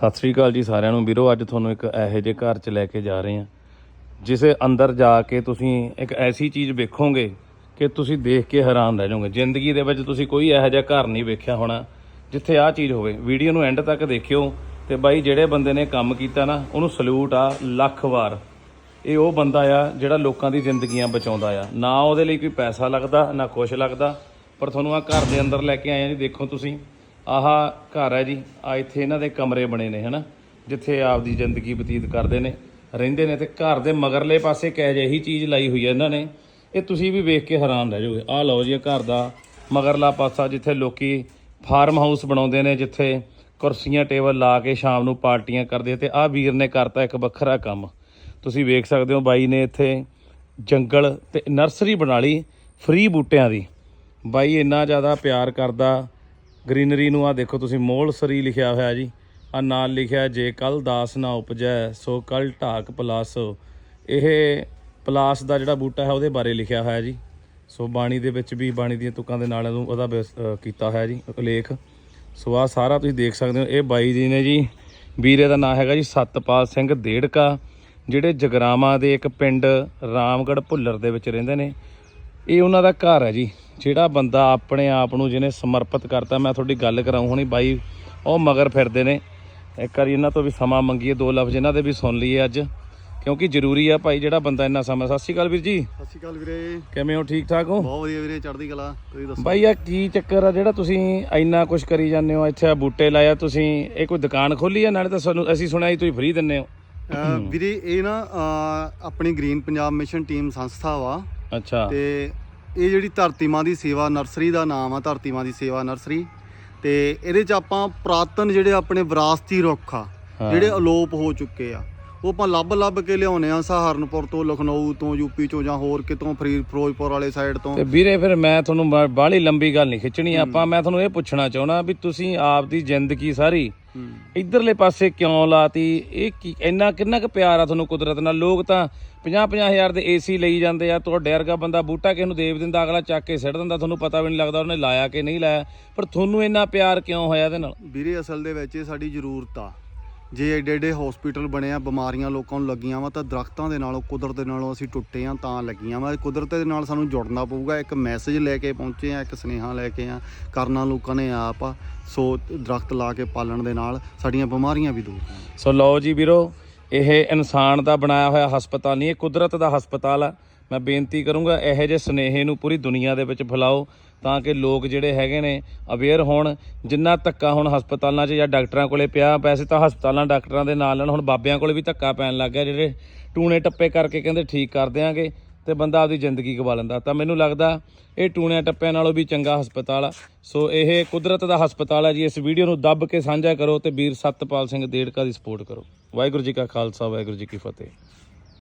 ਸਤਿ ਸ੍ਰੀ ਅਕਾਲ ਜੀ ਸਾਰਿਆਂ ਨੂੰ। ਵੀਰੋ, ਅੱਜ ਤੁਹਾਨੂੰ ਇੱਕ ਇਹੋ ਜਿਹੇ ਘਰ 'ਚ ਲੈ ਕੇ ਜਾ ਰਹੇ ਹਾਂ, ਜਿਸੇ ਅੰਦਰ ਜਾ ਕੇ ਤੁਸੀਂ ਇੱਕ ਐਸੀ ਚੀਜ਼ ਵੇਖੋਗੇ ਕਿ ਤੁਸੀਂ ਦੇਖ ਕੇ ਹੈਰਾਨ ਰਹਿ ਜਾਓਗੇ। ਜ਼ਿੰਦਗੀ ਦੇ ਵਿੱਚ ਤੁਸੀਂ ਕੋਈ ਇਹੋ ਜਿਹਾ ਘਰ ਨਹੀਂ ਵੇਖਿਆ ਹੋਣਾ, ਜਿੱਥੇ ਆਹ ਚੀਜ਼ ਹੋਵੇ। ਵੀਡੀਓ ਨੂੰ ਐਂਡ ਤੱਕ ਦੇਖਿਓ ਤੇ ਬਾਈ, ਜਿਹੜੇ ਬੰਦੇ ਨੇ ਕੰਮ ਕੀਤਾ ਨਾ, ਉਹਨੂੰ ਸਲੂਟ ਆ ਲੱਖ ਵਾਰ। ਇਹ ਉਹ ਬੰਦਾ ਆ ਜਿਹੜਾ ਲੋਕਾਂ ਦੀ ਜ਼ਿੰਦਗੀਆਂ ਬਚਾਉਂਦਾ ਆ। ਨਾ ਉਹਦੇ ਲਈ ਕੋਈ ਪੈਸਾ ਲੱਗਦਾ, ਨਾ ਕੁਛ ਲੱਗਦਾ, ਪਰ ਤੁਹਾਨੂੰ ਆ ਘਰ ਦੇ ਅੰਦਰ ਲੈ ਕੇ ਆਏ ਆ ਜੀ, ਦੇਖੋ ਤੁਸੀਂ। ਆਹ ਘਰ ਹੈ ਜੀ। ਆ ਇੱਥੇ ਇਹਨਾਂ ਦੇ ਕਮਰੇ ਬਣੇ ਨੇ, ਹਨਾ? ਜਿੱਥੇ ਆਪਦੀ ਜ਼ਿੰਦਗੀ ਬਤੀਤ ਕਰਦੇ ਨੇ, ਰਹਿੰਦੇ ਨੇ ਤੇ ਘਰ ਦੇ ਮਗਰਲੇ ਪਾਸੇ ਇੱਕ ਅਜਿਹੀ ਚੀਜ਼ ਲਾਈ ਹੋਈ ਹੈ ਇਹਨਾਂ ਨੇ। ਇਹ ਤੁਸੀਂ ਵੀ ਵੇਖ ਕੇ ਹੈਰਾਨ ਰਹਿ ਜਾਓਗੇ। ਆਹ ਲਓ ਜੀ ਘਰ ਦਾ ਮਗਰਲਾ ਪਾਸਾ, ਜਿੱਥੇ ਲੋਕੀ ਫਾਰਮ ਹਾਊਸ ਬਣਾਉਂਦੇ ਨੇ, ਜਿੱਥੇ ਕੁਰਸੀਆਂ, ਟੇਬਲ ਲਾ ਕੇ ਸ਼ਾਮ ਨੂੰ ਪਾਰਟੀਆਂ ਕਰਦੇ ਤੇ ਆਹ ਵੀਰ ਨੇ ਕਰਤਾ ਇੱਕ ਵੱਖਰਾ ਕੰਮ। ਤੁਸੀਂ ਵੇਖ ਸਕਦੇ ਹੋ ਬਾਈ ਨੇ ਇੱਥੇ ਜੰਗਲ ਤੇ ਨਰਸਰੀ ਬਣਾ ਲਈ ਫ੍ਰੀ ਬੂਟਿਆਂ ਦੀ। ਬਾਈ ਇੰਨਾ ਜ਼ਿਆਦਾ ਪਿਆਰ ਕਰਦਾ ਗ੍ਰੀਨਰੀ ਨੂੰ ਆ ਦੇਖੋ, ਤੁਸੀਂ ਮੋਲ ਸਰੀ ਲਿਖਿਆ ਹੋਇਆ ਜੀ। ਆ ਨਾਲ ਲਿਖਿਆ, ਜੇ ਕੱਲ ਦਾਸ ਨਾ ਉਪਜੈ, ਸੋ ਕੱਲ ਢਾਕ ਪਲਾਸ। ਇਹ ਪਲਾਸ ਦਾ ਜਿਹੜਾ ਬੂਟਾ ਹੈ, ਉਹਦੇ ਬਾਰੇ ਲਿਖਿਆ ਹੋਇਆ ਜੀ। ਸੋ ਬਾਣੀ ਦੇ ਵਿੱਚ ਵੀ, ਬਾਣੀ ਦੀਆਂ ਤੁਕਾਂ ਦੇ ਨਾਲ ਇਹਨੂੰ ਉਹਦਾ ਵਿਸ- ਕੀਤਾ ਹੋਇਆ ਜੀ ਲੇਖ ਸੋ ਆ ਸਾਰਾ ਤੁਸੀਂ ਦੇਖ ਸਕਦੇ ਹੋ। ਇਹ ਬਾਈ ਜੀ ਨੇ ਜੀ, ਵੀਰੇ ਦਾ ਨਾਮ ਹੈਗਾ ਜੀ ਸਤਪਾਲ ਸਿੰਘ ਦੇੜਕਾ, ਜਿਹੜੇ ਜਗਰਾਵਾਂ ਦੇ ਇੱਕ ਪਿੰਡ ਰਾਮਗੜ੍ਹ ਭੁੱਲਰ ਦੇ ਵਿੱਚ ਰਹਿੰਦੇ ਨੇ। ਇਹ ਉਹਨਾਂ ਦਾ ਘਰ ਹੈ ਜੀ। ਜਿਹੜਾ ਬੰਦਾ ਆਪਣੇ ਆਪ ਨੂੰ ਜਿਹਨੇ ਸਮਰਪਿਤ ਕਰਤਾ ਮੈਂ ਤੁਹਾਡੀ ਗੱਲ ਕਰਾਉਂ ਹੁਣੀ ਬਾਈ ਉਹ ਮਗਰ ਫਿਰਦੇ ਨੇ। ਇੱਕ ਵਾਰੀ ਇਹਨਾਂ ਤੋਂ ਵੀ ਸਮਾਂ ਮੰਗੀਏ ਦੋ ਲਫ਼ਜ਼ ਇਹਨਾਂ ਦੇ ਵੀ ਸੁਣ ਲਈਏ ਅੱਜ। ਕਿਉਂਕਿ ਜ਼ਰੂਰੀ ਆ ਭਾਈ ਜਿਹੜਾ ਬੰਦਾ ਇੰਨਾ ਸਮਾਂ ਸਤਿ ਸ਼੍ਰੀ ਅਕਾਲ ਵੀਰ ਜੀ। ਸਤਿ ਸ਼੍ਰੀ ਅਕਾਲ ਵੀਰੇ। ਕਿਵੇਂ ਹੋ ਠੀਕ ਠਾਕ ਹੋ? ਬਹੁਤ ਵਧੀਆ ਵੀਰੇ ਚੜ੍ਹਦੀ ਕਲਾ। ਤੁਸੀਂ ਦੱਸੋ? ਬਾਈ ਆ ਕੀ ਚੱਕਰ ਆ ਜਿਹੜਾ ਤੁਸੀਂ ਇੰਨਾ ਕੁਝ ਕਰੀ ਜਾਂਦੇ ਹੋ? ਇੱਥੇ ਬੂਟੇ ਲਾਇਆ ਤੁਸੀਂ ਇਹ ਕੋਈ ਦੁਕਾਨ ਖੋਲੀ ਆ? ਨਾਲੇ ਤਾਂ ਸਾਨੂੰ ਅਸੀਂ ਸੁਣਿਆ ਸੀ ਤੁਸੀਂ ਫ੍ਰੀ ਦਿੰਦੇ ਹੋ। ਵੀਰੇ ਇਹ ਨਾ ਆਪਣੀ ਗ੍ਰੀਨ ਪੰਜਾਬ ਮਿਸ਼ਨ ਟੀਮ ਸੰਸਥਾ ਵਾ। ਅੱਛਾ ਤੇ ਇਹ ਜਿਹੜੀ ਧਰਤੀ ਮਾਂ ਦੀ ਸੇਵਾ ਨਰਸਰੀ ਦਾ ਨਾਮ ਆ ਧਰਤੀ ਮਾਂ ਦੀ ਸੇਵਾ ਨਰਸਰੀ ਤੇ ਇਹਦੇ ਚ ਆਪਾਂ ਪੁਰਾਤਨ ਜਿਹੜੇ ਆਪਣੇ ਵਿਰਾਸਤੀ ਰੁੱਖ ਆ। ਜਿਹੜੇ ਅਲੋਪ ਹੋ ਚੁੱਕੇ ਆ ਉਹ ਆਪਾਂ ਲੱਭ ਲੱਭ ਕੇ ਲਿਆਉਨੇ ਆ ਸਹਾਰਨਪੁਰ ਤੋਂ ਲਖਨਊ ਤੋਂ ਯੂਪੀ ਚੋਂ ਜਾਂ ਹੋਰ ਕਿਤੋਂ ਫਰੀਦ ਫਿਰੋਜ਼ਪੁਰ ਵਾਲੇ ਸਾਈਡ ਤੋਂ ਤੇ ਵੀਰੇ ਫਿਰ ਮੈਂ ਤੁਹਾਨੂੰ ਬਾਹਲੀ ਲੰਬੀ ਗੱਲ ਨਹੀਂ ਖਿੱਚਣੀ ਆਪਾਂ ਮੈਂ ਤੁਹਾਨੂੰ ਇਹ ਪੁੱਛਣਾ ਚਾਹੁੰਦਾ ਵੀ ਤੁਸੀਂ ਆਪਦੀ ਜ਼ਿੰਦਗੀ ਸਾਰੀ। ਇਧਰਲੇ ਪਾਸੇ ਕਿਉਂ ਲਾਤੀ? ਇਹ ਕੀ ਇੰਨਾ ਕਿੰਨਾ ਕੁ ਪਿਆਰ ਆ ਤੁਹਾਨੂੰ ਕੁਦਰਤ ਨਾਲ? ਲੋਕ ਤਾਂ 50 ਹਜ਼ਾਰ ਦੇ ਏਸੀ ਲਈ ਜਾਂਦੇ ਆ, ਤੁਹਾਡੇ ਵਰਗਾ ਬੰਦਾ ਬੂਟਾ ਕਿਸ ਨੂੰ ਦੇਵ ਦਿੰਦਾ, ਅਗਲਾ ਚੱਕ ਕੇ ਸਿੱਟ ਦਿੰਦਾ, ਤੁਹਾਨੂੰ ਪਤਾ ਵੀ ਨਹੀਂ ਲੱਗਦਾ ਉਹਨੇ ਲਾਇਆ ਕਿ ਨਹੀਂ ਲਾਇਆ। ਪਰ ਤੁਹਾਨੂੰ ਇੰਨਾ ਪਿਆਰ ਕਿਉਂ ਹੋਇਆ ਇਹਦੇ ਨਾਲ? ਵੀਰੇ, ਅਸਲ ਦੇ ਵਿੱਚ ਇਹ ਸਾਡੀ ਜ਼ਰੂਰਤ ਆ। ਜੇ ਐਡੇ ਐਡੇ ਹਸਪੀਟਲ ਬਣੇ ਆ, ਬਿਮਾਰੀਆਂ ਲੋਕਾਂ ਨੂੰ ਲੱਗੀਆਂ ਵਾ, ਤਾਂ ਦਰਖਤਾਂ ਦੇ ਨਾਲੋਂ, ਕੁਦਰਤ ਦੇ ਨਾਲੋਂ ਅਸੀਂ ਟੁੱਟੇ ਆ, ਤਾਂ ਲੱਗੀਆਂ ਵਾ। ਕੁਦਰਤ ਦੇ ਨਾਲ ਸਾਨੂੰ ਜੁੜਨਾ ਪਊਗਾ, ਇੱਕ ਮੈਸੇਜ ਲੈ ਕੇ ਪਹੁੰਚੇ ਆ, ਇੱਕ ਸੁਨੇਹਾ ਲੈ ਕੇ ਆ, ਕਰਨਾ ਲੋਕਾਂ ਨੇ ਆਪ ਆ, ਸੋ ਦਰਖਤ ਲਾ ਕੇ ਪਾਲਣ ਦੇ ਨਾਲ ਸਾਡੀਆਂ ਬਿਮਾਰੀਆਂ ਵੀ ਦੂਰ ਹੋਣ। ਸੋ ਲਓ ਜੀ ਵੀਰੋ, ਇਹ ਇਨਸਾਨ ਦਾ ਬਣਾਇਆ ਹੋਇਆ ਹਸਪਤਾਲ ਨਹੀਂ, ਇਹ ਕੁਦਰਤ ਦਾ ਹਸਪਤਾਲ ਆ। ਮੈਂ ਬੇਨਤੀ ਕਰੂੰਗਾ, ਇਹੋ ਜਿਹੇ ਸਨੇਹੇ ਨੂੰ ਪੂਰੀ ਦੁਨੀਆ ਦੇ ਵਿੱਚ ਫੈਲਾਓ ਤਾਂ ਕਿ ਲੋਕ ਜਿਹੜੇ ਹੈਗੇ ਨੇ ਅਵੇਅਰ ਹੋਣ, ਜਿੰਨਾ ਧੱਕਾ ਹੁਣ ਹਸਪਤਾਲਾਂ 'ਚ ਜਾਂ ਡਾਕਟਰਾਂ ਕੋਲੇ ਪਿਆ, ਵੈਸੇ ਤਾਂ ਹਸਪਤਾਲਾਂ ਡਾਕਟਰਾਂ ਦੇ ਨਾਲ ਨਾਲ ਹੁਣ ਬਾਬਿਆਂ ਕੋਲੇ ਵੀ ਧੱਕਾ ਪੈਣ ਲੱਗ ਗਿਆ, ਜਿਹੜੇ ਟੂਣੇ ਟੱਪੇ ਕਰਕੇ ਕਹਿੰਦੇ ਠੀਕ ਕਰ ਦਿਆਂਗੇ ਤੇ ਬੰਦਾ ਆਪਦੀ ਜ਼ਿੰਦਗੀ ਗਵਾ ਲੈਂਦਾ। ਤਾਂ ਮੈਨੂੰ ਲੱਗਦਾ ਇਹ ਟੂਣਿਆਂ ਟੱਪਿਆਂ ਨਾਲੋਂ ਵੀ ਚੰਗਾ ਹਸਪਤਾਲ ਆ। ਸੋ ਇਹ ਕੁਦਰਤ ਦਾ ਹਸਪਤਾਲ ਆ ਜੀ। ਇਸ ਵੀਡੀਓ ਨੂੰ ਦੱਬ ਕੇ ਸਾਂਝਾ ਕਰੋ ਤੇ ਵੀਰ ਸਤਪਾਲ ਸਿੰਘ ਦੇੜਕਾ ਦੀ ਸਪੋਰਟ ਕਰੋ। ਵਾਹਿਗੁਰੂ ਜੀ ਕਾ ਖਾਲਸਾ, ਵਾਹਿਗੁਰੂ ਜੀ ਕੀ ਫਤਿਹ।